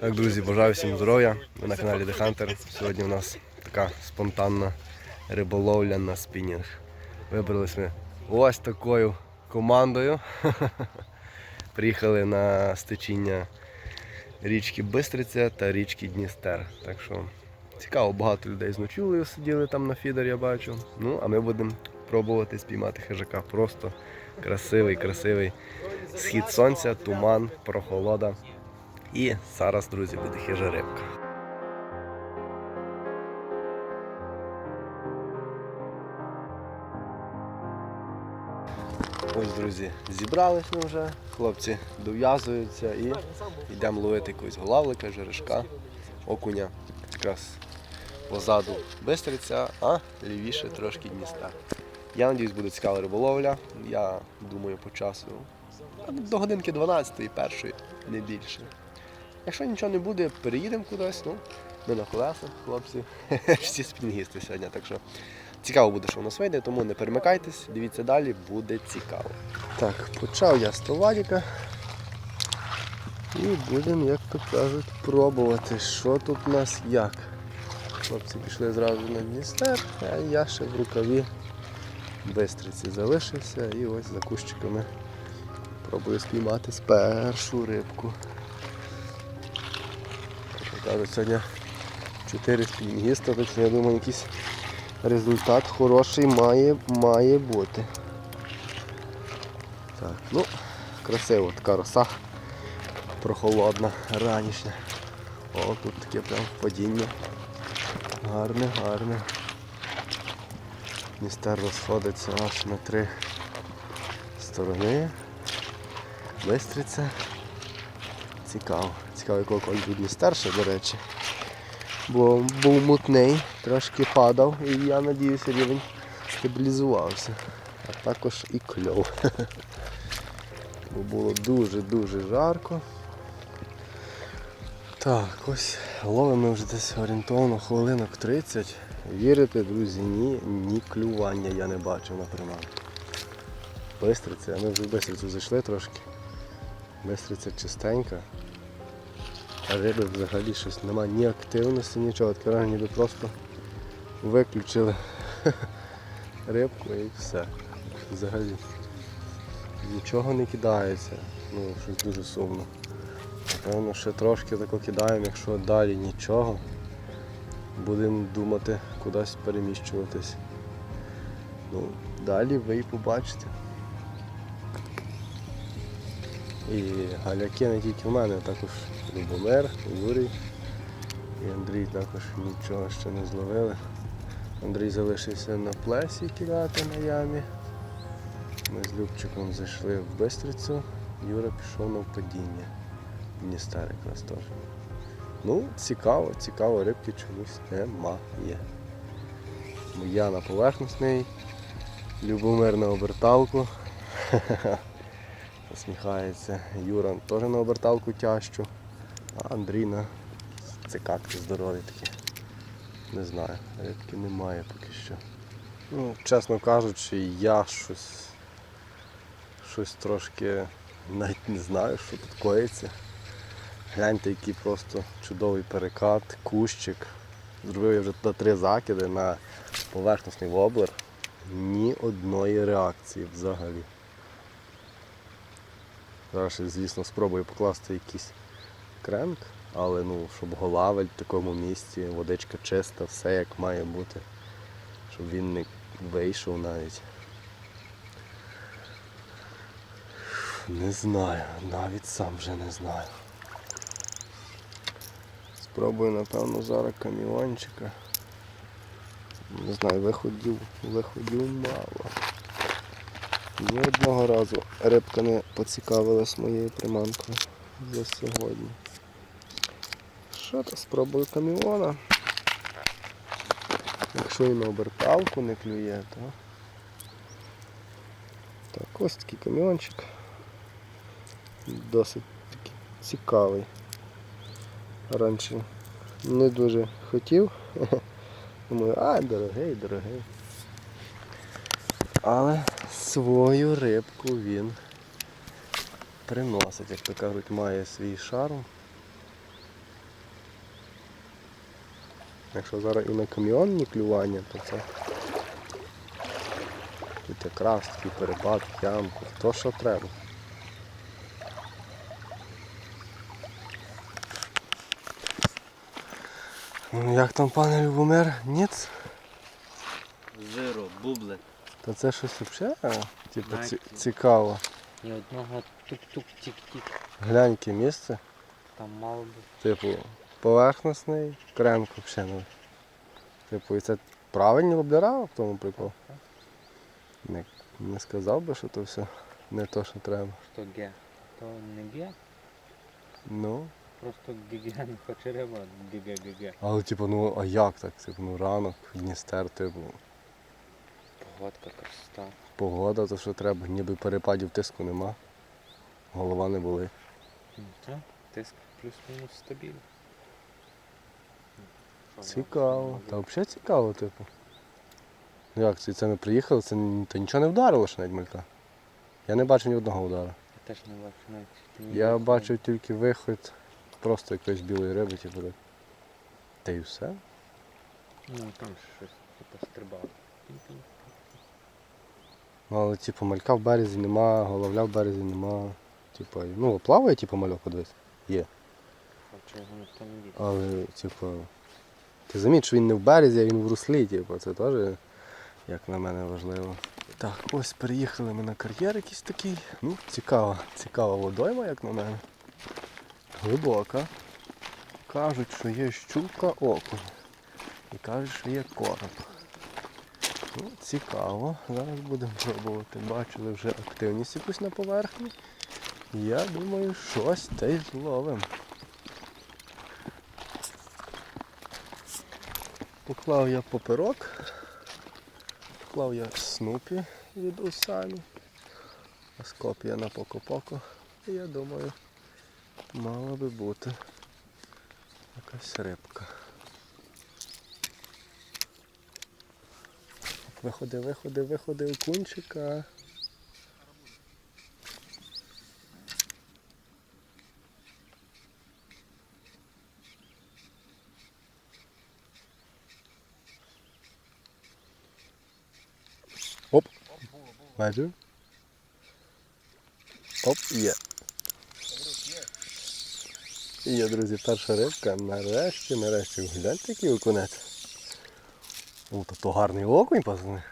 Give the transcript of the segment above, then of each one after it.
Так, друзі, бажаю всім здоров'я. Ви на каналі The Hunter. Сьогодні у нас така спонтанна риболовля на спінінг. Вибрались ми ось такою командою. Приїхали на стечіння річки Бистриця та річки Дністер. Так що цікаво, багато людей з ночівлею сиділи там на фідер, я бачу. Ну, а ми будемо пробувати спіймати хижака. Просто красивий, красивий схід сонця, туман, прохолода. І зараз, друзі, буде хижа рибка. Ось, друзі, зібрались ми вже, хлопці дов'язуються і йдемо ловити якогось голавлика, жерешка, окуня. Якраз позаду бистриця, а лівіше трошки Дністер. Я надіюсь, буде цікава риболовля. Я думаю, по часу до годинки 12-ї, першої, не більше. Якщо нічого не буде, переїдемо кудись, ну, ми на колесах, хлопці. Всі спінгісти сьогодні. Так що цікаво буде, що у нас вийде, тому не перемикайтесь, дивіться далі, буде цікаво. Так, почав я з товаріка. І будемо, як то кажуть, пробувати, що тут у нас як. Хлопці пішли зразу на Дністер, а я ще в рукаві бистриці залишився і ось за кущиками пробую спіймати першу рибку. Кажуть, сьогодні 4 спінгіста, так що я думаю, якийсь результат хороший має, має бути. Так, ну, красиво, така роса прохолодна, ранішня. О, тут таке прям падіння. Гарне, гарне. Містер розходиться аж на три сторони. Бистриця. Цікаво. Цікаво, якого кольору Дністер ще, до речі. Бо був мутний, трошки падав і я надіюся рівень стабілізувався. А також і кльов. Бо було дуже-дуже жарко. Так, ось ловимо вже десь орієнтовно хвилинок 30. Вірите, друзі, ні, ні клювання я не бачив на приманку. Бистриця, ми вже в бистрицю зайшли трошки. Бистриця чистенька. А риби взагалі щось немає ні активності, нічого. Таке ніби просто виключили рибку і все. Взагалі нічого не кидається. Ну, щось дуже сумно. Напевно, ще трошки тако кидаємо, якщо далі нічого, будемо думати кудись переміщуватись. Ну, далі ви і побачите. І галяки не тільки в мене, також Любомир, Юрій і Андрій також нічого ще не зловили. Андрій залишився на плесі кидати на ямі. Ми з Любчиком зайшли в Бистрицю, Юра пішов на впадіння. Дністер якраз теж. Ну, цікаво, цікаво, рибки чомусь немає. Я на поверхностний, Любомир на оберталку. Посміхається. Юра теж на оберталку тяжчу, а Андрій на цикатки здорові такі. Не знаю, рибки немає поки що. Ну, чесно кажучи, я щось щось трошки навіть не знаю, що тут коїться. Гляньте, який просто чудовий перекат, кущик. Зробив я вже туди три закиди на поверхностний воблер. Ні одної реакції взагалі. Зараз, звісно, спробую покласти якийсь кренк, але ну, щоб голавель в такому місці, водичка чиста, все як має бути, щоб він не вийшов навіть. Не знаю, навіть сам вже не знаю. Спробую, напевно, зараз каміончика. Не знаю, виходів, виходів мало. Ні одного разу рибка не поцікавилась моєю приманкою за сьогодні. Що то спробую каміона. Якщо і на оберталку не клює, то так, ось такий каміончик. Досить такий цікавий. Раніше не дуже хотів. Думаю, а, дорогий, дорогий. Але свою рибку він приносить, як то кажуть, має свій шарм. Якщо зараз і на каміонні клювання, то це тут якраз такий перепад, ямку, то що треба. Ну як там пане Любомир? Ніц? Жиро, бублик. Та це щось взагалі типу, ці- цікаво. Ні одного тук-тук тік-тік. Глянь, місце. Там мало би. Типу, поверхностний, кремко взагалі. ну. Типу, і це правильні лоблера в тому прикол. Не, не сказав би, що то все не то, що треба. Що ге? То не ге, Ну, просто ге-ге не хоче риба, ге-ге-ге-ге. але типу, ну а як так? Типу, ну ранок, Дністер, типу, Погодка красота. погода, то що треба, ніби перепадів тиску нема. Голова не болить. Ну так, тиск плюс-мінус стабільний. Ну, Цікаво. Та взагалі цікаво, типу. Ну як це, це ми приїхали, це та нічого не вдарило ще навіть малька. Я не бачив ні одного удару. Я теж не бачу навіть. Я бачив тільки виход просто якоїсь білої риби, типу. Та й все. Ну там щось типу стрибало. Але типу малька в березі нема, головля в березі нема. Типу, ну плаває, типу, мальок подивись. Є. Але, типу, ти заміть, що він не в березі, а він в руслі, типу, це теж, як на мене, важливо. Так, ось переїхали ми на кар'єр якийсь такий. Ну, цікава, цікава водойма, як на мене. Глибока. Кажуть, що є щука окунь. І кажуть, що є короб. Ну, цікаво. Зараз будемо пробувати. Бачили вже активність якусь на поверхні. Я думаю, щось та й зловимо. Поклав я поперок, поклав я снупі від усамі, а скопія на поко-поко. І я думаю, мала би бути якась рибка. Виходи, виходи, виходи окунчика. Оп. Бачу. Оп, є. Є, друзі, перша рибка. Нарешті, нарешті. Гляньте, який окунець. О, то, то гарний окунь, пацани.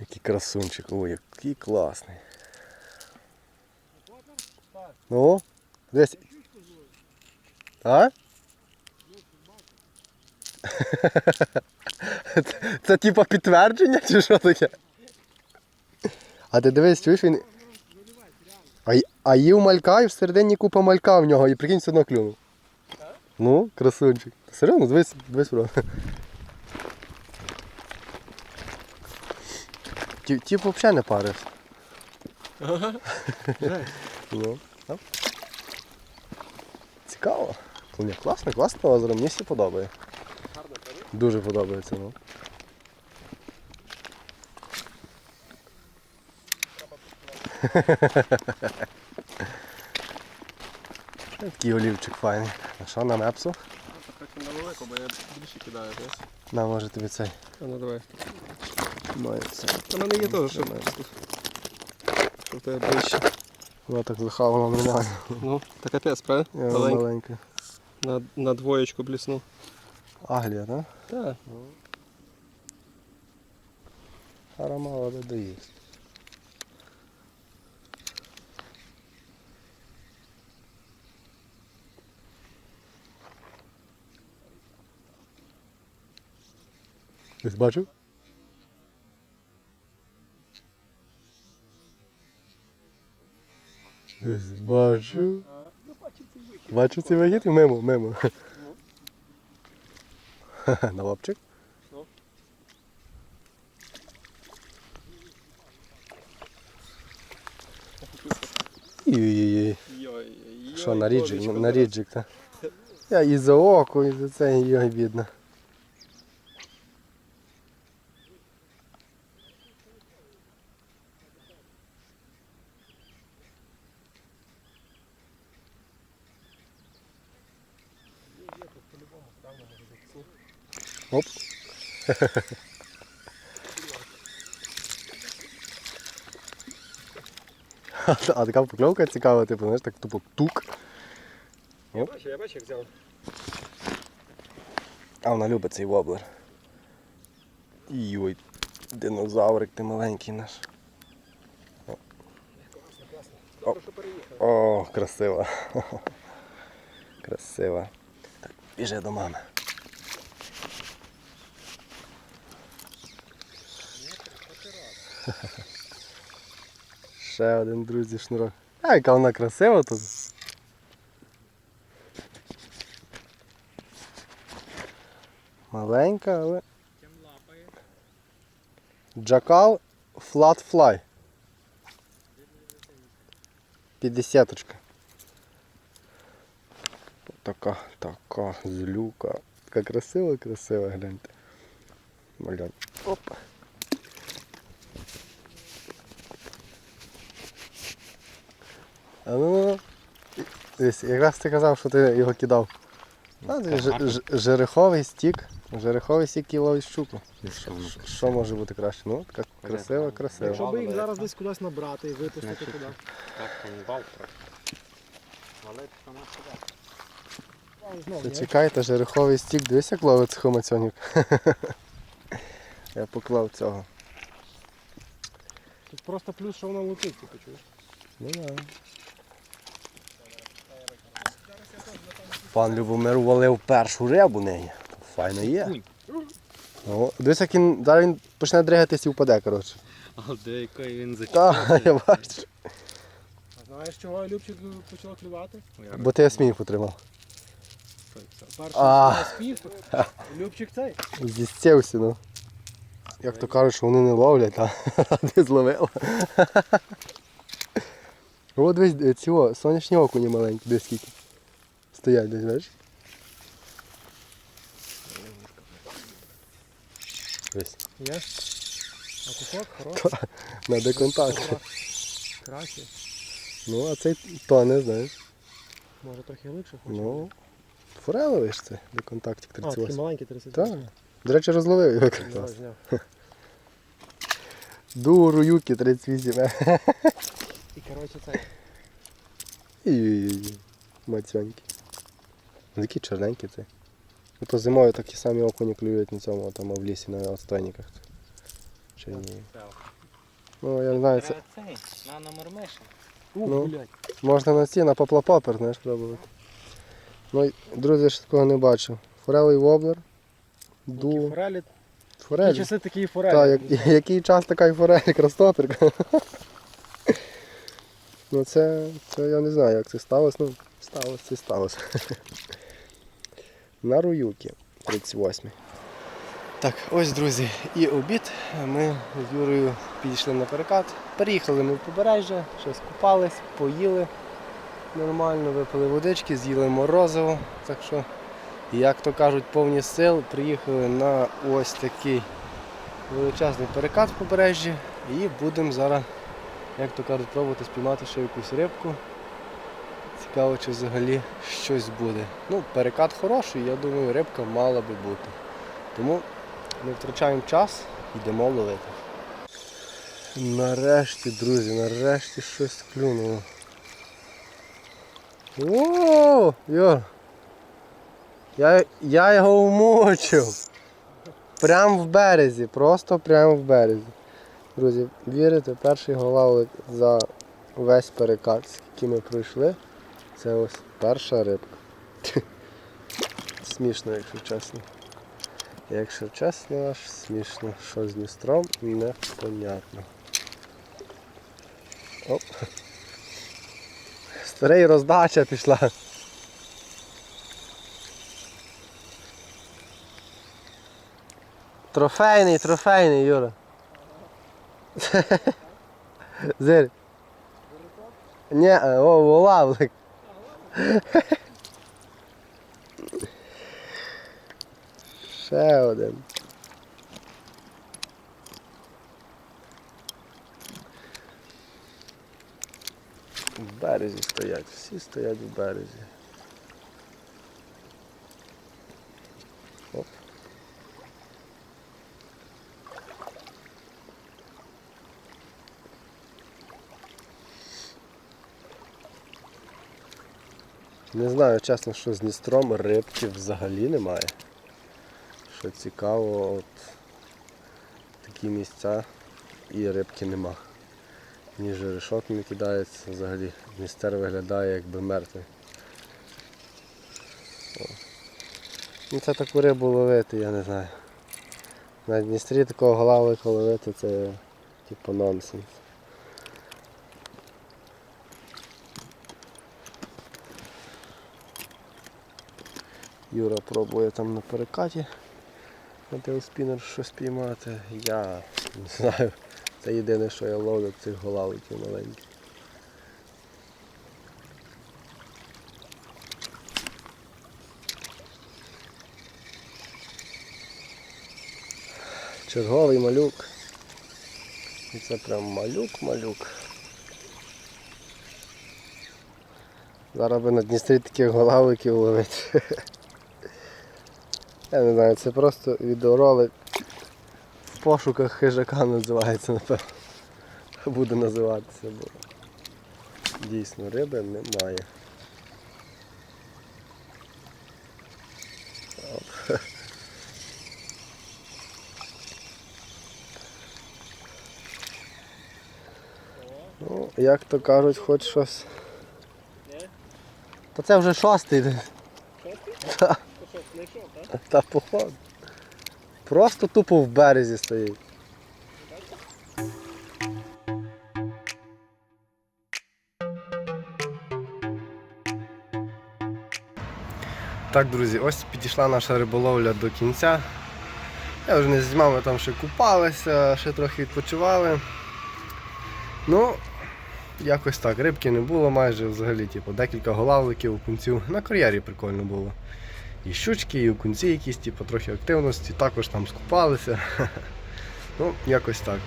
Який красунчик. Ой, який класний. Ну, десь. А? Це, це типа підтвердження чи що таке? А ти дивись, чуєш він. А, а їв малька і всередині купа малька в нього і прикинь все одно клюнув. Ну, красунчик. Серйозно, дивись, дивись, правда. Ті- Тіп взагалі не парився. Ну. Цікаво. Ні, класно, класно озеро, мені все подобає. Дуже подобається, ну. Такий олівчик файний. А що на мепсу? Так на велику, бо я більше кидаю, знаєш. На, може тобі цей. А ну давай. Має цей. У мене є теж, що що в тебе ближче. Воно так захавало нормально. Ну, та капець, правда? Я маленьке. На, на двоєчку бліснув. Аглія, так? Так. Хара мало де доїсть. Десь бачив? Десь бачу. Бачу цей вихід мимо, мимо. На лапчик? Ой-ой-ой. Що, на ріджик, на ріджик, так? Я і за око, і за це, його бідно. А така покльовка цікава, типу, знаєш, так тупо тук. Бачиш, я бачу, як взяв. А вона любить цей воблер. Йой, динозаврик ти маленький наш. Добре, що переїхав. О, красиво. Красиво. Так, біжи до мами. Ще один, друзі, шнурок. А, яка вона красива тут. Маленька, але. Тим лапає. Джакал Flat Fly. 50 Така, така злюка. Така красива, красива, гляньте. Малянь. Оп. А ну, ну. Дивись, якраз ти казав, що ти його кидав. А, ж- ж- жереховий стік. Жереховий стік і ловить щуку. Що, що- може бути краще? Ну, така красива, красива. Якщо би їх зараз десь кудись набрати і випустити туди. Так, канібал трохи. Валити сама чекайте, жереховий стік, дивись, як ловить хомацьонік. Я поклав цього. Тут просто плюс, що воно летить, ти почуєш. Ну да. Пан Любомир валив першу рибу неї. Файно є. О, дивись, як він зараз він почне дригатись і впаде, коротше. А де який він Так, я бачу. А знаєш, чого Любчик почав клювати? Бо ти сміх потримав. Перший А. раз Любчик цей. Зістівся, ну. Як то кажуть, що вони не ловлять, а ти зловила. О, дивись, цього, сонячні окуні маленькі, десь скільки. Стоять десь, бачиш? Є? А кусок хороший. На деконтакт. Краще. Ну, а цей то не знаєш. Може трохи глибше хоче. Ну, фореловий ж це, деконтактик а, такий 38. маленький 30. Так. До речі, розловив його якраз. Дуру юки 38. І коротше цей. І мацьонькі. Ну, Такі чорненькі це. Ну, то зимою такі самі окуні клюють на цьому, там а в лісі на отстойниках. Чи ні? Ну, я не знаю, це на Ну. можна на ці, на поплапопер, знаєш, пробувати. Ну, друзі, я ще такого не бачив. Форелий воблер. Ду. форелі. Такі Форель. часи такі форелі. Так, як, який час така і форель, крастопірка. Ну це, це я не знаю, як це сталося. Ну, сталося, це сталося. На Руюкі 38. Так, ось, друзі, і обід. Ми з Юрою підійшли на перекат. Переїхали ми в побережжя, щось купались, поїли нормально, випили водички, з'їли морозиво. Так що, як то кажуть, повні сил. Приїхали на ось такий величезний перекат в побережжі і будемо зараз, як то кажуть, пробувати спіймати ще якусь рибку. Цікаво, чи взагалі щось буде. Ну, перекат хороший, я думаю, рибка мала би бути. Тому не втрачаємо час, йдемо ловити. Нарешті, друзі, нарешті щось клюнуло. О, Йор! Я, я його вмочив. Прям в березі, просто прямо в березі. Друзі, вірите, перший голавлик за весь перекат, який ми пройшли. Це ось перша рибка. Смішно, якщо чесно. Якщо чесно, аж смішно. Що з Дністром, непонятно. Оп. Старий роздача пішла. Трофейний, трофейний, Юра. Зир. Ні, о, волавлик. Ще один. В березі стоять, всі стоять в березі. Не знаю, чесно, що з Дністром рибки взагалі немає. Що цікаво, от такі місця і рибки нема. Ні жерешок не кидається взагалі. Дністер виглядає якби мертвий. Ну це таку рибу ловити, я не знаю. На Дністрі такого голавлика ловити це типу нонсенс. Юра пробує там на перекаті на теоспінер щось піймати. Я не знаю. Це єдине, що я ловлю цих голавликів маленьких. Черговий малюк. І це прям малюк-малюк. Зараз би на Дністрі таких голавликів ловити. Я не знаю, це просто відеоролик в пошуках хижака називається, напевно. Буде називатися, бо дійсно риби немає. Оп. Ну, як то кажуть, хоч щось. Та це вже шостий. Та, та походу. Просто тупо в березі стоїть. Так, друзі, ось підійшла наша риболовля до кінця. Я вже не знімав, ми там ще купалися, ще трохи відпочивали. Ну, якось так. Рибки не було майже взагалі, типу, декілька голавликів, окунців. На кар'єрі прикольно було. І щучки, і окунці якісь, типу, трохи активності, також там скупалися. Ну, якось так.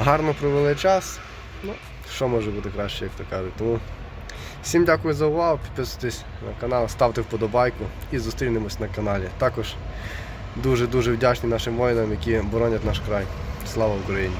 Гарно провели час. Ну, що може бути краще, як то кажуть. Тому всім дякую за увагу, підписуйтесь на канал, ставте вподобайку і зустрінемось на каналі. Також дуже-дуже вдячний нашим воїнам, які боронять наш край. Слава Україні!